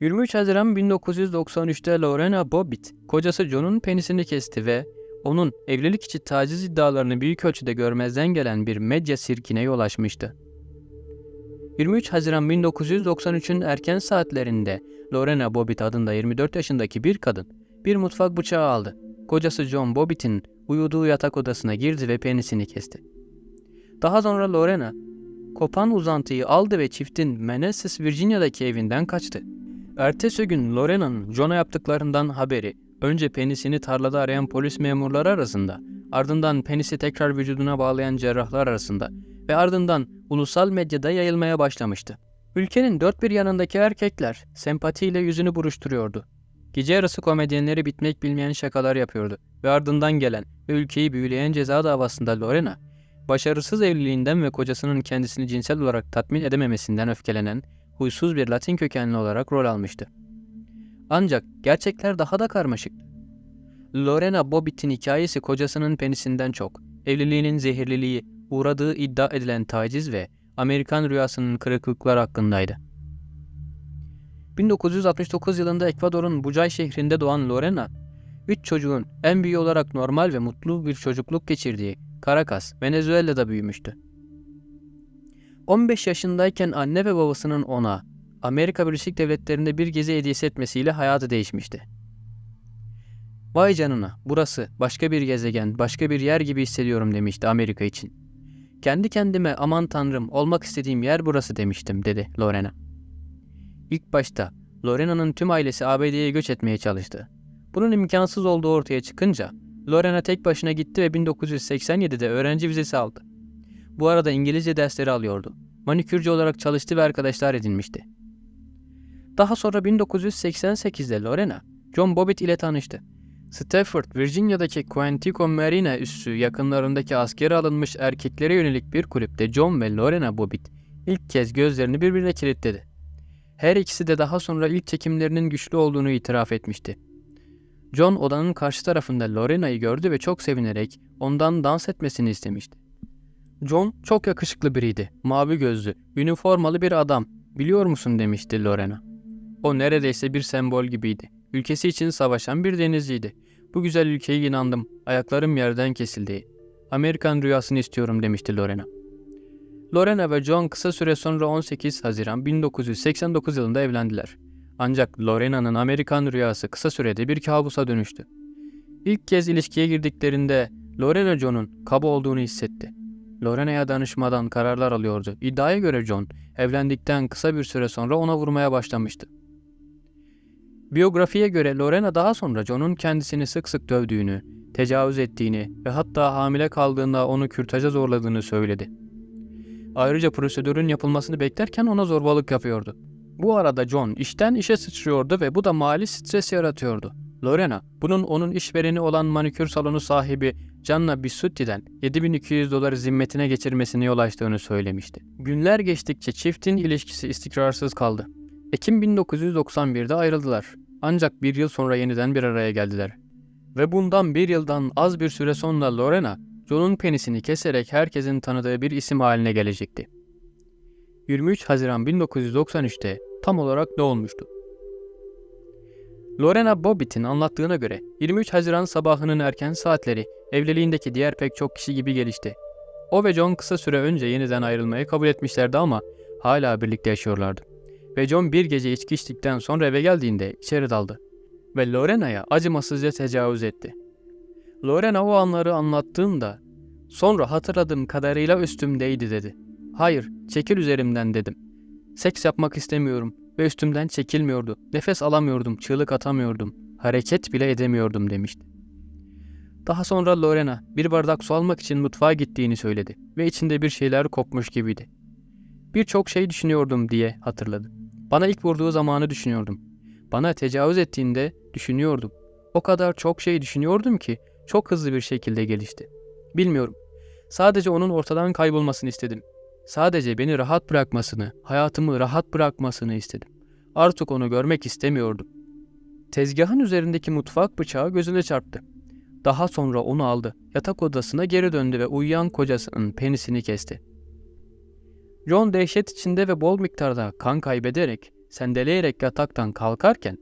23 Haziran 1993'te Lorena Bobbitt, kocası John'un penisini kesti ve onun evlilik içi taciz iddialarını büyük ölçüde görmezden gelen bir medya sirkine yol açmıştı. 23 Haziran 1993'ün erken saatlerinde Lorena Bobbitt adında 24 yaşındaki bir kadın bir mutfak bıçağı aldı. Kocası John Bobbitt'in uyuduğu yatak odasına girdi ve penisini kesti. Daha sonra Lorena kopan uzantıyı aldı ve çiftin Manassas, Virginia'daki evinden kaçtı. Ertesi gün Lorena'nın John'a yaptıklarından haberi önce penisini tarlada arayan polis memurları arasında, ardından penisi tekrar vücuduna bağlayan cerrahlar arasında ve ardından ulusal medyada yayılmaya başlamıştı. Ülkenin dört bir yanındaki erkekler sempatiyle yüzünü buruşturuyordu. Gece yarısı komedyenleri bitmek bilmeyen şakalar yapıyordu ve ardından gelen ve ülkeyi büyüleyen ceza davasında Lorena, başarısız evliliğinden ve kocasının kendisini cinsel olarak tatmin edememesinden öfkelenen, huysuz bir Latin kökenli olarak rol almıştı. Ancak gerçekler daha da karmaşıktı. Lorena Bobbitt'in hikayesi kocasının penisinden çok, evliliğinin zehirliliği, uğradığı iddia edilen taciz ve Amerikan rüyasının kırıklıklar hakkındaydı. 1969 yılında Ekvador'un Bucay şehrinde doğan Lorena, üç çocuğun en büyüğü olarak normal ve mutlu bir çocukluk geçirdiği Caracas, Venezuela'da büyümüştü. 15 yaşındayken anne ve babasının ona Amerika Birleşik Devletleri'nde bir gezi hediyesi etmesiyle hayatı değişmişti. Vay canına, burası başka bir gezegen, başka bir yer gibi hissediyorum demişti Amerika için. Kendi kendime aman tanrım olmak istediğim yer burası demiştim dedi Lorena. İlk başta Lorena'nın tüm ailesi ABD'ye göç etmeye çalıştı. Bunun imkansız olduğu ortaya çıkınca Lorena tek başına gitti ve 1987'de öğrenci vizesi aldı. Bu arada İngilizce dersleri alıyordu. Manikürcü olarak çalıştı ve arkadaşlar edinmişti. Daha sonra 1988'de Lorena, John Bobbitt ile tanıştı. Stafford, Virginia'daki Quantico Marina üssü yakınlarındaki askere alınmış erkeklere yönelik bir kulüpte John ve Lorena Bobbitt ilk kez gözlerini birbirine kilitledi. Her ikisi de daha sonra ilk çekimlerinin güçlü olduğunu itiraf etmişti. John odanın karşı tarafında Lorena'yı gördü ve çok sevinerek ondan dans etmesini istemişti. John çok yakışıklı biriydi. Mavi gözlü, üniformalı bir adam. Biliyor musun demişti Lorena. O neredeyse bir sembol gibiydi. Ülkesi için savaşan bir denizciydi. Bu güzel ülkeye inandım. Ayaklarım yerden kesildi. Amerikan rüyasını istiyorum demişti Lorena. Lorena ve John kısa süre sonra 18 Haziran 1989 yılında evlendiler. Ancak Lorena'nın Amerikan rüyası kısa sürede bir kabusa dönüştü. İlk kez ilişkiye girdiklerinde Lorena John'un kaba olduğunu hissetti. Lorena'ya danışmadan kararlar alıyordu. İddiaya göre John, evlendikten kısa bir süre sonra ona vurmaya başlamıştı. Biyografiye göre Lorena daha sonra John'un kendisini sık sık dövdüğünü, tecavüz ettiğini ve hatta hamile kaldığında onu kürtaja zorladığını söyledi. Ayrıca prosedürün yapılmasını beklerken ona zorbalık yapıyordu. Bu arada John işten işe sıçrıyordu ve bu da mali stres yaratıyordu. Lorena, bunun onun işvereni olan manikür salonu sahibi Gianna Bisutti'den 7200 doları zimmetine geçirmesine yol açtığını söylemişti. Günler geçtikçe çiftin ilişkisi istikrarsız kaldı. Ekim 1991'de ayrıldılar. Ancak bir yıl sonra yeniden bir araya geldiler. Ve bundan bir yıldan az bir süre sonra Lorena, John'un penisini keserek herkesin tanıdığı bir isim haline gelecekti. 23 Haziran 1993'te tam olarak ne olmuştu? Lorena Bobbitt'in anlattığına göre 23 Haziran sabahının erken saatleri evliliğindeki diğer pek çok kişi gibi gelişti. O ve John kısa süre önce yeniden ayrılmayı kabul etmişlerdi ama hala birlikte yaşıyorlardı. Ve John bir gece içki içtikten sonra eve geldiğinde içeri daldı. Ve Lorena'ya acımasızca tecavüz etti. Lorena o anları anlattığında sonra hatırladığım kadarıyla üstümdeydi dedi. Hayır, çekil üzerimden dedim. Seks yapmak istemiyorum ve üstümden çekilmiyordu. Nefes alamıyordum, çığlık atamıyordum, hareket bile edemiyordum demişti. Daha sonra Lorena bir bardak su almak için mutfağa gittiğini söyledi ve içinde bir şeyler kopmuş gibiydi. Birçok şey düşünüyordum diye hatırladı. Bana ilk vurduğu zamanı düşünüyordum. Bana tecavüz ettiğinde düşünüyordum. O kadar çok şey düşünüyordum ki çok hızlı bir şekilde gelişti. Bilmiyorum. Sadece onun ortadan kaybolmasını istedim. Sadece beni rahat bırakmasını, hayatımı rahat bırakmasını istedim. Artık onu görmek istemiyordum. Tezgahın üzerindeki mutfak bıçağı gözüne çarptı. Daha sonra onu aldı. Yatak odasına geri döndü ve uyuyan kocasının penisini kesti. John dehşet içinde ve bol miktarda kan kaybederek sendeleyerek yataktan kalkarken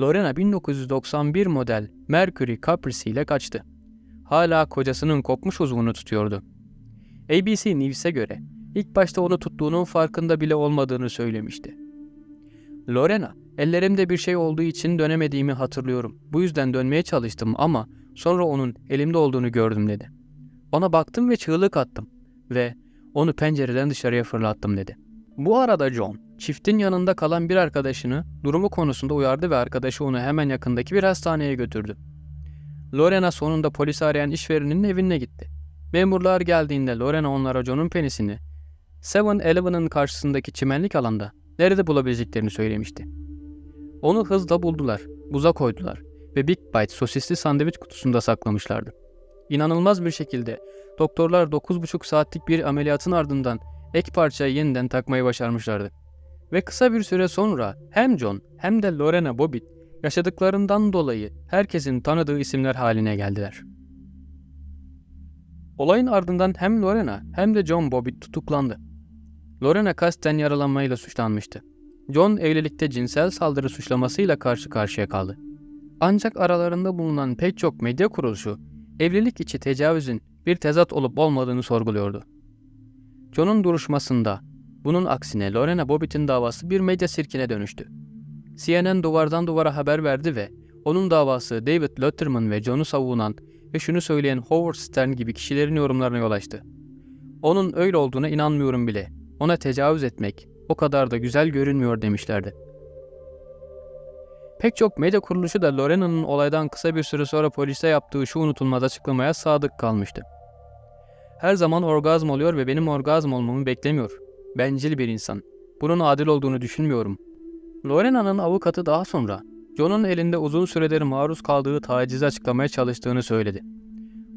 Lorena 1991 model Mercury Caprice ile kaçtı. Hala kocasının kopmuş uzvunu tutuyordu. ABC News'e göre ilk başta onu tuttuğunun farkında bile olmadığını söylemişti. Lorena, ellerimde bir şey olduğu için dönemediğimi hatırlıyorum. Bu yüzden dönmeye çalıştım ama sonra onun elimde olduğunu gördüm dedi. Ona baktım ve çığlık attım ve onu pencereden dışarıya fırlattım dedi. Bu arada John, çiftin yanında kalan bir arkadaşını durumu konusunda uyardı ve arkadaşı onu hemen yakındaki bir hastaneye götürdü. Lorena sonunda polisi arayan işverenin evine gitti. Memurlar geldiğinde Lorena onlara John'un penisini 7-Eleven'ın karşısındaki çimenlik alanda nerede bulabileceklerini söylemişti. Onu hızla buldular, buza koydular ve Big Bite sosisli sandviç kutusunda saklamışlardı. İnanılmaz bir şekilde doktorlar 9,5 saatlik bir ameliyatın ardından ek parçayı yeniden takmayı başarmışlardı. Ve kısa bir süre sonra hem John hem de Lorena Bobbitt yaşadıklarından dolayı herkesin tanıdığı isimler haline geldiler. Olayın ardından hem Lorena hem de John Bobbitt tutuklandı. Lorena kasten yaralanmayla suçlanmıştı. John evlilikte cinsel saldırı suçlamasıyla karşı karşıya kaldı. Ancak aralarında bulunan pek çok medya kuruluşu evlilik içi tecavüzün bir tezat olup olmadığını sorguluyordu. John'un duruşmasında bunun aksine Lorena Bobbitt'in davası bir medya sirkine dönüştü. CNN duvardan duvara haber verdi ve onun davası David Letterman ve John'u savunan ve şunu söyleyen Howard Stern gibi kişilerin yorumlarına yol açtı. Onun öyle olduğuna inanmıyorum bile. Ona tecavüz etmek o kadar da güzel görünmüyor demişlerdi. Pek çok medya kuruluşu da Lorena'nın olaydan kısa bir süre sonra polise yaptığı şu unutulmaz açıklamaya sadık kalmıştı. Her zaman orgazm oluyor ve benim orgazm olmamı beklemiyor. Bencil bir insan. Bunun adil olduğunu düşünmüyorum. Lorena'nın avukatı daha sonra John'un elinde uzun süredir maruz kaldığı tacizi açıklamaya çalıştığını söyledi.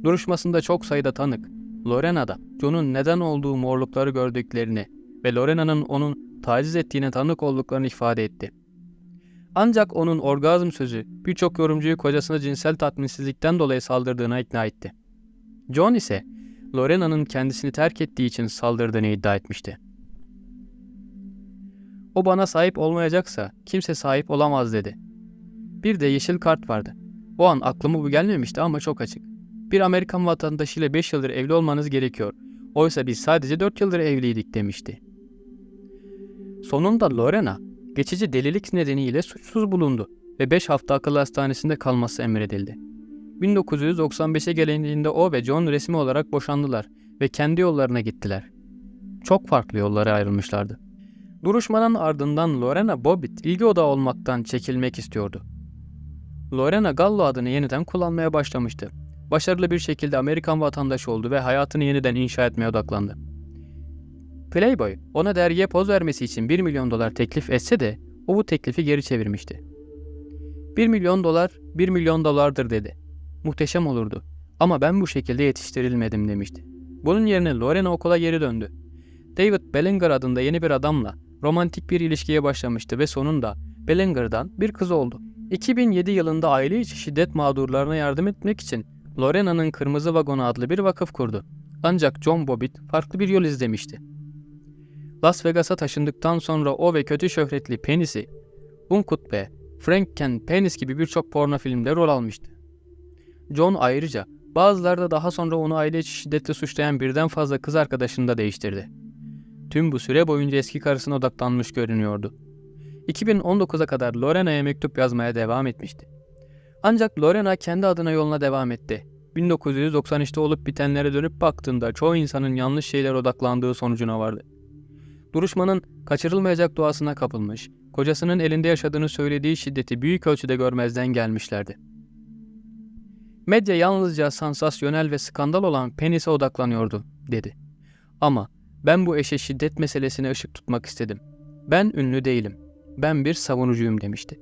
Duruşmasında çok sayıda tanık, Lorena'da John'un neden olduğu morlukları gördüklerini ve Lorena'nın onun taciz ettiğine tanık olduklarını ifade etti. Ancak onun orgazm sözü birçok yorumcuyu kocasına cinsel tatminsizlikten dolayı saldırdığına ikna etti. John ise Lorena'nın kendisini terk ettiği için saldırdığını iddia etmişti. O bana sahip olmayacaksa kimse sahip olamaz dedi. Bir de yeşil kart vardı. O an aklıma bu gelmemişti ama çok açık. Bir Amerikan vatandaşıyla 5 yıldır evli olmanız gerekiyor. Oysa biz sadece 4 yıldır evliydik demişti. Sonunda Lorena geçici delilik nedeniyle suçsuz bulundu ve 5 hafta akıl hastanesinde kalması emredildi. 1995'e gelindiğinde o ve John resmi olarak boşandılar ve kendi yollarına gittiler. Çok farklı yollara ayrılmışlardı. Duruşmanın ardından Lorena Bobbitt ilgi odağı olmaktan çekilmek istiyordu. Lorena Gallo adını yeniden kullanmaya başlamıştı. Başarılı bir şekilde Amerikan vatandaşı oldu ve hayatını yeniden inşa etmeye odaklandı. Playboy ona dergiye poz vermesi için 1 milyon dolar teklif etse de o bu teklifi geri çevirmişti. 1 milyon dolar 1 milyon dolardır dedi. Muhteşem olurdu ama ben bu şekilde yetiştirilmedim demişti. Bunun yerine Lorena okula geri döndü. David Bellinger adında yeni bir adamla romantik bir ilişkiye başlamıştı ve sonunda Bellinger'dan bir kız oldu. 2007 yılında aile içi şiddet mağdurlarına yardım etmek için Lorena'nın Kırmızı Vagonu adlı bir vakıf kurdu. Ancak John Bobbitt farklı bir yol izlemişti. Las Vegas'a taşındıktan sonra o ve kötü şöhretli Penis'i, Unkut ve Franken Penis gibi birçok porno filmde rol almıştı. John ayrıca bazıları da daha sonra onu aile içi şiddetle suçlayan birden fazla kız arkadaşını da değiştirdi. Tüm bu süre boyunca eski karısına odaklanmış görünüyordu. 2019'a kadar Lorena'ya mektup yazmaya devam etmişti. Ancak Lorena kendi adına yoluna devam etti. 1993'te olup bitenlere dönüp baktığında çoğu insanın yanlış şeyler odaklandığı sonucuna vardı. Duruşmanın kaçırılmayacak doğasına kapılmış, kocasının elinde yaşadığını söylediği şiddeti büyük ölçüde görmezden gelmişlerdi. Medya yalnızca sansasyonel ve skandal olan penise odaklanıyordu, dedi. Ama ben bu eşe şiddet meselesine ışık tutmak istedim. Ben ünlü değilim. Ben bir savunucuyum demişti.